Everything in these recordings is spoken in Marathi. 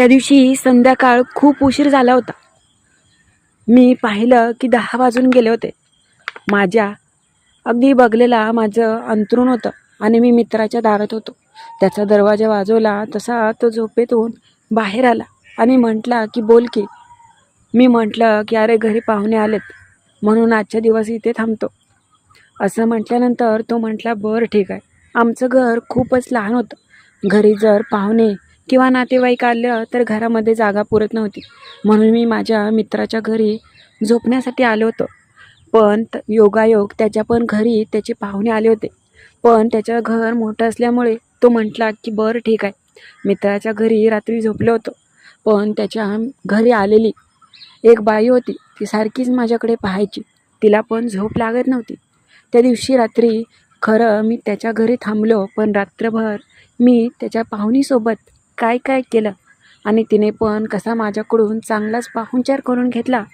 त्या दिवशी संध्याकाळ खूप उशीर झाला होता. मी पाहिलं की दहा वाजून गेले होते. माझ्या अगदी बघलेला माझं अंतरून होतं आणि मी मित्राच्या दारात होतो. त्याचा दरवाजा वाजवला तसा तो झोपेतून बाहेर आला आणि म्हटला की बोल की. मी म्हटलं की अरे घरी पाहुणे आलेत. म्हणून आजच्या दिवस इथे थांबतो. असं म्हटल्यानंतर तो म्हटला बरं ठीक आहे. आमचं घर खूपच लहान होतं. घरी जर पाहुणे किंवा नातेवाईक आलं तर घरामध्ये जागा पुरत नव्हती. म्हणून मी माझ्या मित्राच्या घरी झोपण्यासाठी आलो होतो. पण योगायोग त्याच्या पण घरी त्याचे पाहुणे आले होते. पण त्याचं घर मोठं असल्यामुळे तो म्हटला की बरं ठीक आहे. मित्राच्या घरी रात्री झोपलो होतो. पण त्याच्या घरी आलेली. एक बाई होती. ती सारखीच माझ्याकडे पाहायची. तिला पण झोप लागत नव्हती. त्या दिवशी रात्री खरं मी त्याच्या घरी थांबलो. पण रात्रभर मी त्याच्या पाहुणीसोबत काय काय केलं? आणि तिने पण कसा माझ्याकडून चांगलाच पाहुणचार करून घेतला.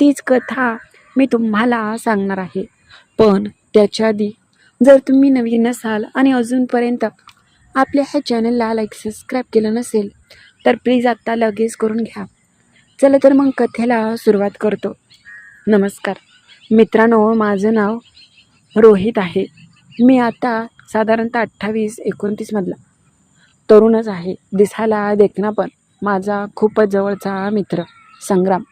तीच कथा मी तुम्हाला सांगणार आहे. पण त्याच्या आधी जर तुम्ही नवीन नसाल आणि अजूनपर्यंत आपल्या ह्या चॅनलला लाईक सबस्क्राईब केलं नसेल तर प्लीज आत्ता लगेच करून घ्या. चला तर मग कथेला सुरुवात करतो. नमस्कार. मित्रांनो माझं नाव रोहित आहे. मी आता साधारणतः अठ्ठावीस एकोणतीसमधला तरुणच आहे. दिसायला देखना पण. माझा खूपच जवळचा मित्र. संग्राम.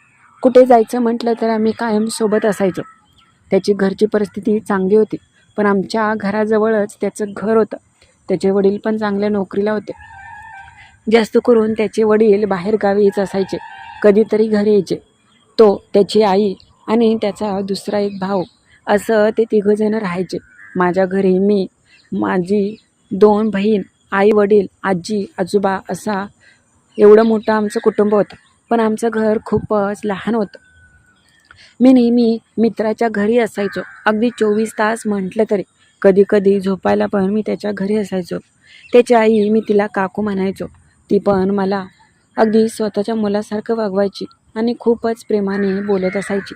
कुठे जायचं म्हटलं तर आम्ही कायम सोबत असायचो. त्याची घरची परिस्थिती चांगली होती. पण आमच्या घराजवळच त्याचं घर होतं. त्याचे वडील पण चांगल्या नोकरीला होते. जास्त करून त्याचे वडील बाहेरगावीच असायचे. कधीतरी घरी यायचे. तो त्याची आई आणि त्याचा दुसरा एक भाऊ असं ते तिघंजणं राहायचे. माझ्या घरी मी माझी दोन बहीण आई वडील आजी आजोबा असा एवढं मोठं आमचं कुटुंब होतं. पण आमचं घर खूपच लहान होतं. मी नेहमी मित्राच्या घरी असायचो. अगदी चोवीस तास म्हटलं तरी. कधी कधी झोपायला पण मी त्याच्या घरी असायचो. त्याची आई मी तिला काकू म्हणायचो. ती पण मला अगदी स्वतःच्या मुलासारखं वागवायची आणि खूपच प्रेमाने बोलत असायची.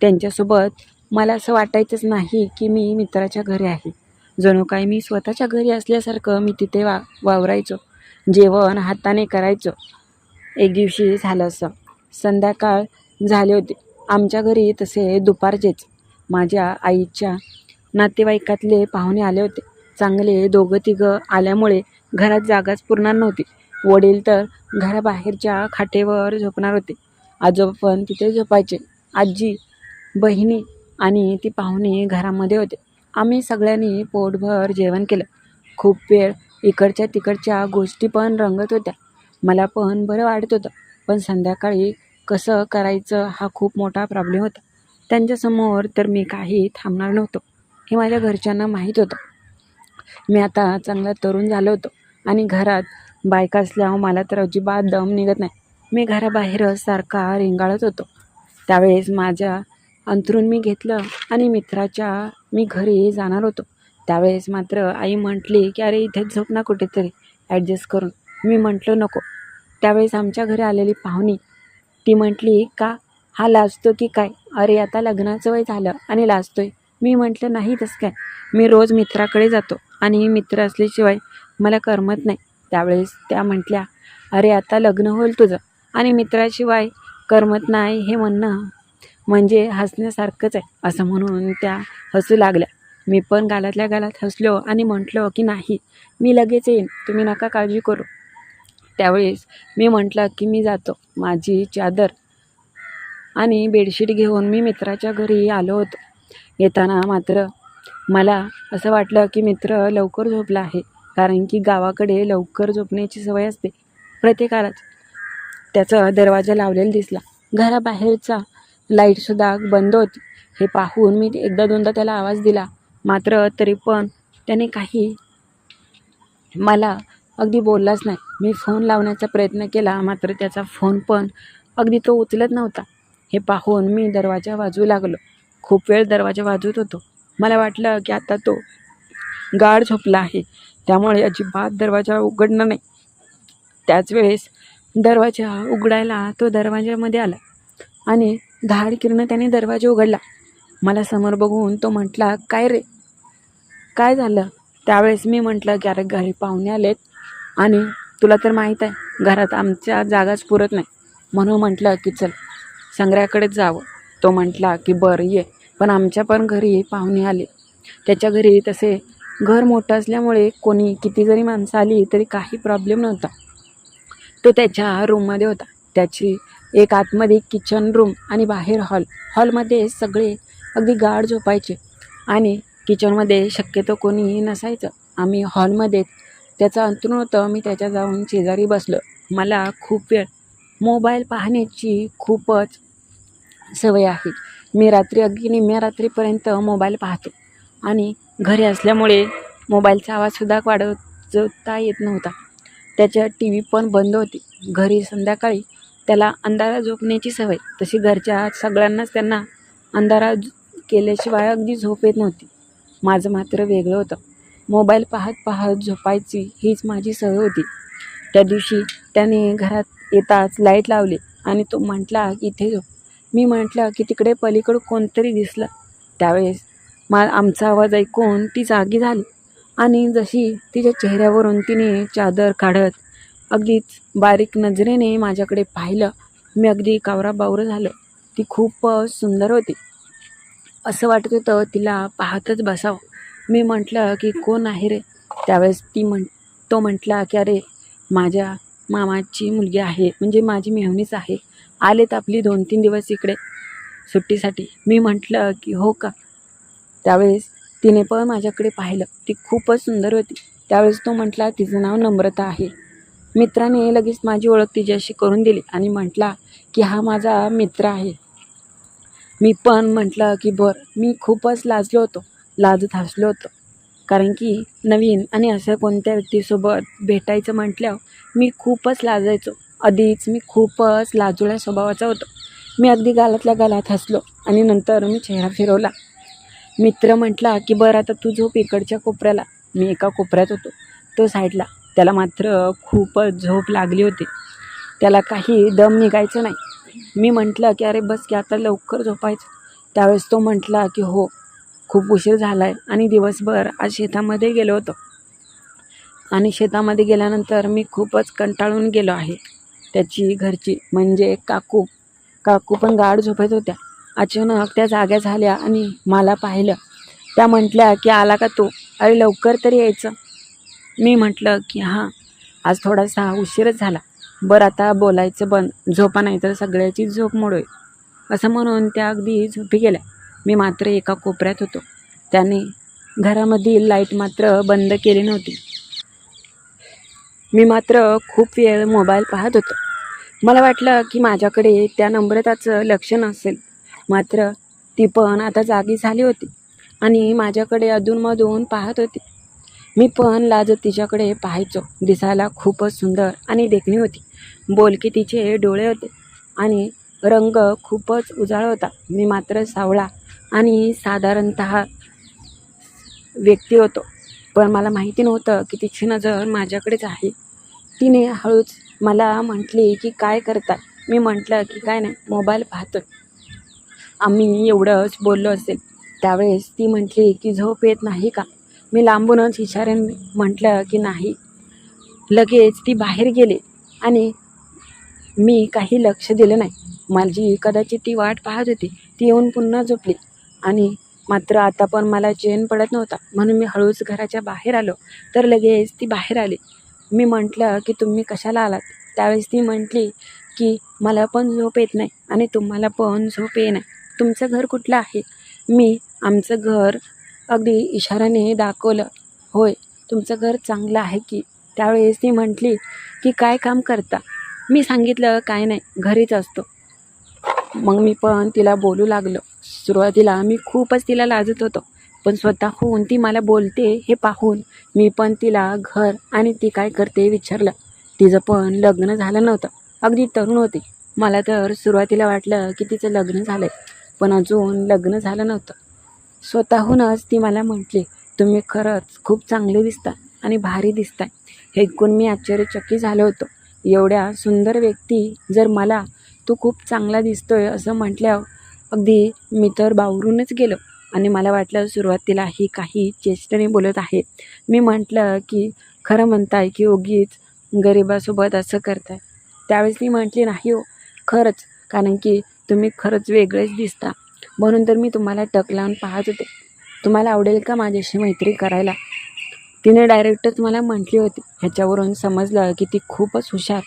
त्यांच्यासोबत मला असं वाटायचंच नाही की मी मित्राच्या घरी आहे. जणू काय मी स्वतःच्या घरी असल्यासारखं मी तिथे वा वावरायचो. जेवण हाताने करायचो. एक दिवशी झालं असं. संध्याकाळ झाले होते. आमच्या घरी तसे दुपारचेच. माझ्या आईच्या नातेवाईकातले पाहुणे आले होते. चांगले दोघं तिघं आल्यामुळे घरात जागाच पुरणार नव्हती. वडील तर घराबाहेरच्या खाटेवर झोपणार होते. आजोबा पण तिथे झोपायचे. आजी बहिणी आणि ती पाहुणे घरामध्ये होते. आम्ही सगळ्यांनी पोटभर जेवण केलं. खूप वेळ इकडच्या तिकडच्या गोष्टी पण रंगत होत्या. मला पण बरं वाटत होतं पण संध्याकाळी कसं करायचं हा खूप मोठा प्रॉब्लेम होता. त्यांच्यासमोर तर मी काही थांबणार नव्हतो हे माझ्या घरच्यांना माहीत होतं. मी आता चांगला तरुण झालो होतो आणि घरात बायका असल्यावर मला तर अजिबात दम निघत नाही. मी घराबाहेरच सारखा रेंगाळत होतो. त्यावेळेस माझ्या अंथरून मी घेतलं आणि मित्राच्या मी घरी जाणार होतो. त्यावेळेस मात्र आई म्हटली की अरे इथेच झोप ना कुठेतरी ॲडजस्ट करून. मी म्हटलं नको. त्यावेळेस आमच्या घरी आलेली पाहुणी ती म्हटली का? हा लाजतो की काय? अरे आता लग्नाचं वय झालं आणि लाजतोय. मी म्हटलं नाही तसं काय? मी रोज मित्राकडे जातो आणि मित्र असल्याशिवाय मला करमत नाही. त्यावेळेस त्या म्हटल्या अरे आता लग्न होईल तुझं आणि मित्राशिवाय करमत नाही हे म्हणणं म्हणजे हसण्यासारखंच आहे असं म्हणून त्या हसू लागल्या. मी पण गालातल्या गालात हसलो आणि म्हटलं की नाही मी लगेच येईन तुम्ही नका काळजी करू. त्यावेळेस मी म्हटलं की मी जातो माझी चादर आणि बेडशीट घेऊन मी मित्राच्या घरी आलो होतो. येताना मात्र मला असं वाटलं की मित्र लवकर झोपला आहे कारण की गावाकडे लवकर झोपण्याची सवय असते. प्रत्येकालाच त्याचा दरवाजा लावलेला दिसला. घराबाहेरचा लाईटसुद्धा बंद होती. हे पाहून मी एकदा दोनदा त्याला आवाज दिला. मात्र तरी पण त्याने काही मला अगदी बोललाच नाही. मी फोन लावण्याचा प्रयत्न केला मात्र त्याचा फोन पण अगदी तो उचलत नव्हता. हे पाहून मी दरवाजा वाजू लागलो. खूप वेळ दरवाजा वाजवत होतो. मला वाटलं की आता तो गाढ झोपला आहे. त्यामुळे अजिबात दरवाजा उघडणार नाही. त्याच वेळेस दरवाजा उघडायला तो दरवाजामध्ये आला आणि धाड किरण त्याने दरवाजा उघडला. मला समोर बघून तो म्हटला काय रे? काय झालं? त्यावेळेस मी म्हटलं की अरे घरी पाहुणे आलेत आणि तुला तर माहीत आहे घरात आमच्या जागाच पुरत नाही. म्हणून म्हटलं की चल संग्रहाकडेच जावं. तो म्हटला की बरं ये. पण आमच्या पण घरी पाहुणे आले. त्याच्या घरी तसे घर मोठं असल्यामुळे कोणी किती जरी माणसं आली तरी काही प्रॉब्लेम नव्हता. तो त्याच्या रूममध्ये होता. त्याची एक आतमध्ये किचन रूम आणि बाहेर हॉल हॉलमध्ये सगळे अगदी गाढ झोपायचे. आणि किचनमध्ये शक्यतो कोणीही नसायचं. आम्ही हॉलमध्ये त्याचं अंतरून होतं मी त्याच्या जाऊन शेजारी बसलो. मला खूप वेळ. मोबाईल पाहण्याची खूपच सवय आहे. मी रात्री अगदी निम्म्या रात्रीपर्यंत मोबाईल पाहतो. आणि घरी असल्यामुळे मोबाईलचा आवाजसुद्धा वाढवता येत नव्हता. त्याच्या टी व्ही पण बंद होती. घरी संध्याकाळी त्याला अंधारा झोपण्याची सवय. तशी घरच्या सगळ्यांनाच त्यांना अंधारा केल्याशिवाय अगदी झोप येत नव्हती. माझं मात्र वेगळं होतं. मोबाईल पाहत पाहत झोपायची हीच माझी सवय होती. त्या दिवशी त्याने घरात येताच लाइट लावली आणि तो म्हटला की इथे झोप. मी म्हटलं की तिकडे पलीकडं कोणतरी दिसलं. त्यावेळेस मा आमचा आवाज ऐकून ती जागी झाली आणि जशी तिच्या चेहऱ्यावरून तिने चादर काढत अगदीच बारीक नजरेने माझ्याकडे पाहिलं. मी अगदी कावराबावरं झालं. ती खूप सुंदर होती. असं वाटत होतं तिला पाहतच बसावं. मी म्हटलं की कोण आहे रे? त्यावेळेस ती म्हण तो म्हटला की अरे माझ्या मामाची मुलगी आहे. म्हणजे माझी मेहनीच आहे. आलेत आपली दोन तीन दिवस इकडे सुट्टीसाठी. मी म्हटलं की हो का? त्यावेळेस तिने पण माझ्याकडे पाहिलं. ती खूपच सुंदर होती. त्यावेळेस तो म्हटला तिचं नाव नम्रता आहे. मित्राने लगेच माझी ओळख तिच्याशी करून दिली आणि म्हटला की हा माझा मित्र आहे. मी पण म्हटलं की बरं मी खूपच लाजलो होतो लाजत हसलो होतो. कारण की नवीन आणि असं कोणत्या व्यक्तीसोबत भेटायचं म्हटल्यावर मी खूपच लाजायचो. आधीच मी खूपच लाजुळ्या स्वभावाचा होतो. मी अगदी गालातल्या गालात हसलो आणि नंतर मी चेहरा फिरवला. मित्र म्हटला की बरं आता तू झोप इकडच्या कोपऱ्याला. मी एका कोपऱ्यात होतो. तो साईडला. त्याला मात्र खूपच झोप लागली होती. त्याला काही दम निघायचं नाही. मी म्हटलं की अरे बस की आता लवकर झोपायचं. त्यावेळेस तो म्हटला की हो खूप उशीर झाला आहे आणि दिवसभर आज शेतामध्ये गेलो होतो. आणि शेतामध्ये गेल्यानंतर मी खूपच कंटाळून गेलो आहे. त्याची घरची म्हणजे काकू काकू पण गाढ झोपत होत्या. अचानक त्या जाग्या झाल्या आणि मला पाहिलं. त्या म्हटल्या की आला का तू? अरे लवकर तरी यायचं. मी म्हटलं की हां आज थोडासा उशीरच झाला. बरं आता बोलायचं बंद. झोपा नाही तर सगळ्याची झोप मोडोय. असं म्हणून त्या अगदी झोपी गेल्या. मी मात्र एका कोपऱ्यात होतो. त्याने घरामधील लाइट मात्र बंद केली नव्हती. मी मात्र खूप वेळ मोबाईल पाहत होतो. मला वाटलं की माझ्याकडे त्या नम्रताचं लक्ष नसेल. मात्र ती पण आता जागी झाली होती आणि माझ्याकडे अधूनमधून पाहत होती. मी पण लाजत तिच्याकडे पाहायचो. दिसायला खूपच सुंदर आणि देखणी होती. बोलकी तिचे डोळे होते आणि रंग खूपच उजाळ होता. मी मात्र सावळा आणि साधारणत व्यक्ती होतो. पण मला माहिती नव्हतं की तिची नजर माझ्याकडेच आहे. तिने हळूच मला म्हटली की काय करतात मी म्हटलं की काय नाही मोबाईल पाहतो आम्ही एवढंच बोललो असेल. त्यावेळेस ती म्हटली की झोप येत नाही का? मी लांबूनच इशाऱ्याने म्हटलं की नाही. लगेच ती बाहेर गेली आणि मी काही लक्ष दिलं नाही. माझी कदाचित ती वाट पाहत होती. ती येऊन पुन्हा झोपली आणि मात्र आता पण मला चेन पडत नव्हता. म्हणून मी हळूच घराच्या बाहेर आलो. तर लगेच ती बाहेर आली. मी म्हटलं की तुम्ही कशाला आलात? त्यावेळेस ती म्हटली की मला पण झोप येत नाही आणि तुम्हाला पण झोप ये नाही तुमचं घर कुठलं आहे? मी आमचं घर अगदी इशाराने दाखवलं होय तुमचं घर चांगलं आहे की? त्यावेळेस ती म्हटली की काय काम करता? मी सांगितलं काय नाही घरीच असतो. मग मी पण तिला बोलू लागलो. सुरुवातीला मी खूपच तिला लाजत होतो पण स्वतःहून ती मला बोलते हे पाहून मी पण तिला घर आणि ती काय करते विचारलं. तिचं पण लग्न झालं नव्हतं अगदी तरुण होती. मला तर सुरुवातीला वाटलं की तिचं लग्न झालं आहे पण अजून लग्न झालं नव्हतं. स्वतःहूनच ती मला म्हटली तुम्ही खरंच खूप चांगले दिसता आणि भारी दिसताय. हे ऐकून मी आश्चर्यचकित झालो होतो. एवढ्या सुंदर व्यक्ती जर मला तू खूप चांगला दिसतोय असं म्हटल्यावर अगदी मी तर बावरूनच गेलो आणि मला वाटलं सुरुवातीला ही काही चेष्टेने बोलत आहे. मी म्हटलं की खरं म्हणताय की उगीच गरिबासोबत असं करताय. त्यावेळेस ती म्हटली नाही हो खरंच. कारण की तुम्ही खरंच वेगळेच दिसता. म्हणून तर मी तुम्हाला टक लावून पाहत होते. तुम्हाला आवडेल का माझ्याशी मैत्री करायला? तिने डायरेक्टच मला म्हटली होती. ह्याच्यावरून समजलं की ती खूपच हुशार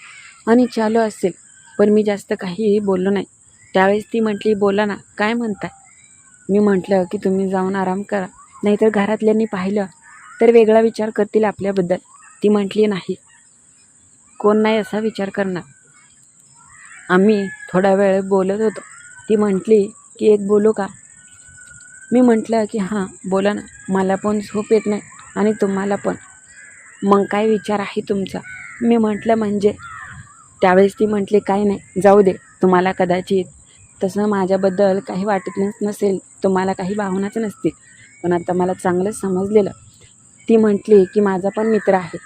आणि चालू असेल. पण मी जास्त काहीही बोललो नाही. त्यावेळेस ती म्हटली बोला ना काय म्हणताय? मी म्हटलं की तुम्ही जाऊन आराम करा. नाहीतर घरातल्यांनी पाहिलं तर वेगळा विचार करतील आपल्याबद्दल. ती म्हटली नाही. कोण नाही असा विचार करणार. आम्ही थोडा वेळ बोलत होतो. ती म्हटली की एक बोलू का? मी म्हटलं की हां बोला ना. मला पण झोप येत नाही आणि तुम्हाला पण. मग काय विचार आहे तुमचा? मी म्हटलं म्हणजे? त्यावेळेस ती म्हटली काय नाही जाऊ दे. तुम्हाला कदाचित तसं माझ्याबद्दल काही वाटत नस नसेल. तुम्हाला काही भावनाच नसतील. पण आता मला चांगलंच समजलेलं. ती म्हटली की माझा पण मित्र आहे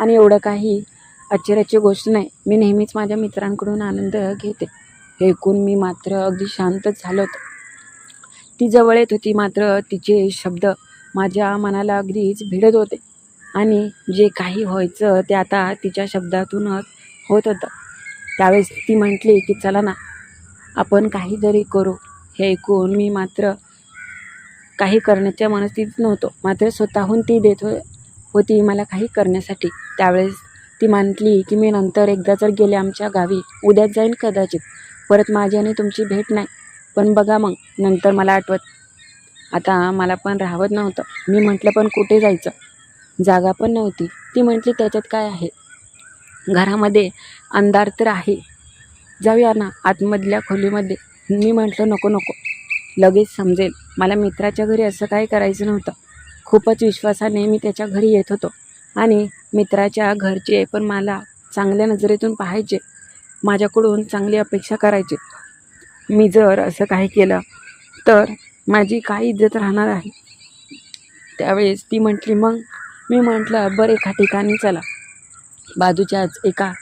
आणि एवढं काही आश्चर्याची गोष्ट नाही. मी नेहमीच माझ्या मित्रांकडून आनंद घेते. हे ऐकून मी मात्र अगदी शांतच झालो ती जवळ येत होती मात्र तिचे शब्द माझ्या मनाला अगदीच भिडत होते. आणि जे काही व्हायचं ते आता तिच्या शब्दातूनच होत होतं. त्यावेळेस ती म्हटली की चला ना आपण काहीतरी करू. हे ऐकून मी मात्र काही करण्याच्या मनस्थितीत नव्हतो. मात्र स्वतःहून ती देत हो होती मला काही करण्यासाठी. त्यावेळेस ती म्हटली की मी नंतर एकदा जर गेले आमच्या गावी उद्याच जाईन कदाचित. परत माझी आणि तुमची भेट नाही. पण बघा मग नंतर मला आठवत. आता मला पण राहवत नव्हतं. मी म्हटलं पण कुठे जायचं? जागा पण नव्हती. ती म्हटली त्याच्यात काय आहे? घरामध्ये अंधार तर आहे. जाऊया ना आतमधल्या खोलीमध्ये. मी म्हटलं नको नको. लगेच समजेल. मला मित्राच्या घरी असं काय करायचं नव्हतं. खूपच विश्वासाने मी त्याच्या घरी येत होतो. आणि मित्राच्या घरचे पण मला चांगल्या नजरेतून पाहायचे. माझ्याकडून चांगली अपेक्षा करायचे. मी जर असं काही केलं तर माझी काय इज्जत राहणार आहे. त्यावेळेस ती म्हटली मग? मी म्हटलं बरं एका ठिकाणी चला. बाजूच्याच एका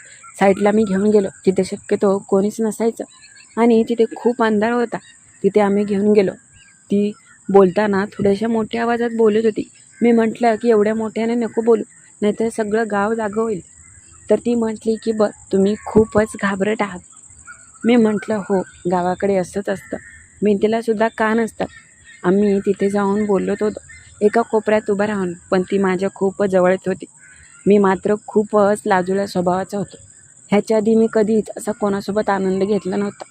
साईडला मी घेऊन गेलो. तिथे शक्यतो कोणीच नसायचं. आणि तिथे खूप अंधार होता. तिथे आम्ही घेऊन गेलो. ती बोलताना थोड्याशा मोठ्या आवाजात बोलत होती. मी म्हटलं की एवढ्या मोठ्याने नको बोलू. नाहीतर सगळं गाव जागं होईल. तर ती म्हटली की बघ तुम्ही खूपच घाबरट आहात. मी म्हटलं हो गावाकडे असंच असतं. भिंतीलासुद्धा कान असतात आम्ही तिथे जाऊन बोलत होतो. एका कोपऱ्यात उभं राहून पण ती माझ्या खूपच जवळच होती. मी मात्र खूपच लाजूला स्वभावाचा होतो. ह्याच्या आधी मी कधीच असा कोणासोबत आनंद घेतला नव्हता.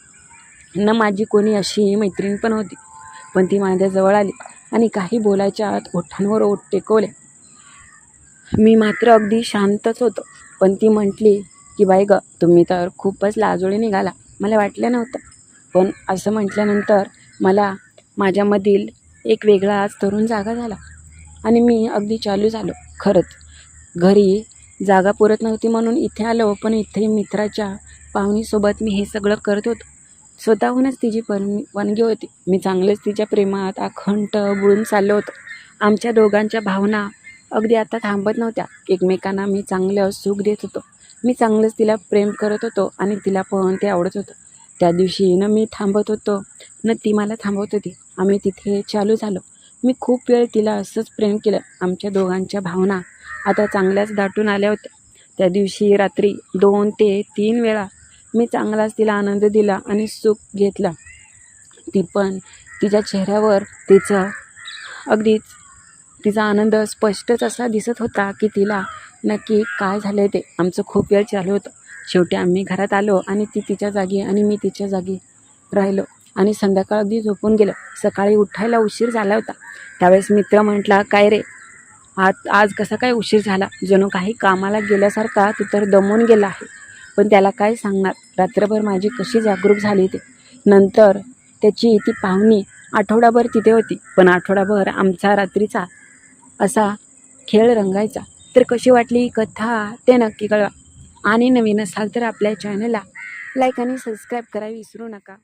न माझी कोणी अशी मैत्रीण पण होती. पण ती माझ्याजवळ आली आणि काही बोलायच्या आत ओठांवर ओठ टेकवले. मी मात्र अगदी शांतच होतो. पण ती म्हटली की बाई ग तुम्ही तर खूपच लाजोळी निघाला. मला वाटलं नव्हतं. पण असं म्हटल्यानंतर मला माझ्यामधील एक वेगळाच तरुण जागा झाला आणि मी अगदी चालू झालो. खरंच घरी जागा पुरत नव्हती म्हणून इथे आलो पण इथे मित्राच्या पाहुणीसोबत मी हे सगळं करत होतो. स्वतःहूनच तिची परवानगी होती. मी चांगलेच तिच्या प्रेमात अखंड बुळून चाललो होतो. आमच्या दोघांच्या भावना अगदी आता थांबत नव्हत्या. एकमेकांना मी चांगलं सुख देत होतो. मी चांगलंच तिला प्रेम करत होतो आणि तिला पण ते आवडत होतं. त्या दिवशी न मी थांबत होतो न ती मला थांबवत होती. आम्ही तिथे चालू झालो. मी खूप वेळ तिला असंच प्रेम केलं. आमच्या दोघांच्या भावना आता चांगल्याच दाटून आल्या होत्या. त्या दिवशी रात्री दोन ते तीन वेळा मी चांगलाच तिला आनंद दिला आणि सुख घेतला. ती पण तिच्या चेहऱ्यावर तिचं अगदीच तिचा आनंद स्पष्टच असा दिसत होता की तिला नक्की काय झालं ते. आमचं खूप वेळ चालू होतं. शेवटी आम्ही घरात आलो आणि ती तिच्या जागी आणि मी तिच्या जागी राहिलो आणि संध्याकाळ अगदी झोपून गेलं. सकाळी उठायला उशीर झाला होता. त्यावेळेस मित्र म्हटला काय रे? आज आज कसा काय उशीर झाला? जणू काही कामाला गेल्यासारखा तू तर दमून गेला आहे. पण त्याला काय सांगणार? रात्रभर माझी कशी जागरूक झाली ते. नंतर त्याची ती पाहुणी आठवडाभर तिथे होती. पण आठवडाभर आमचा रात्रीचा असा खेळ रंगायचा. तर कशी वाटली ही कथा? ते नक्की कळवा. आणि नवीन असाल तर आपल्या चॅनलला लाईक आणि सबस्क्राईब करायला विसरू नका.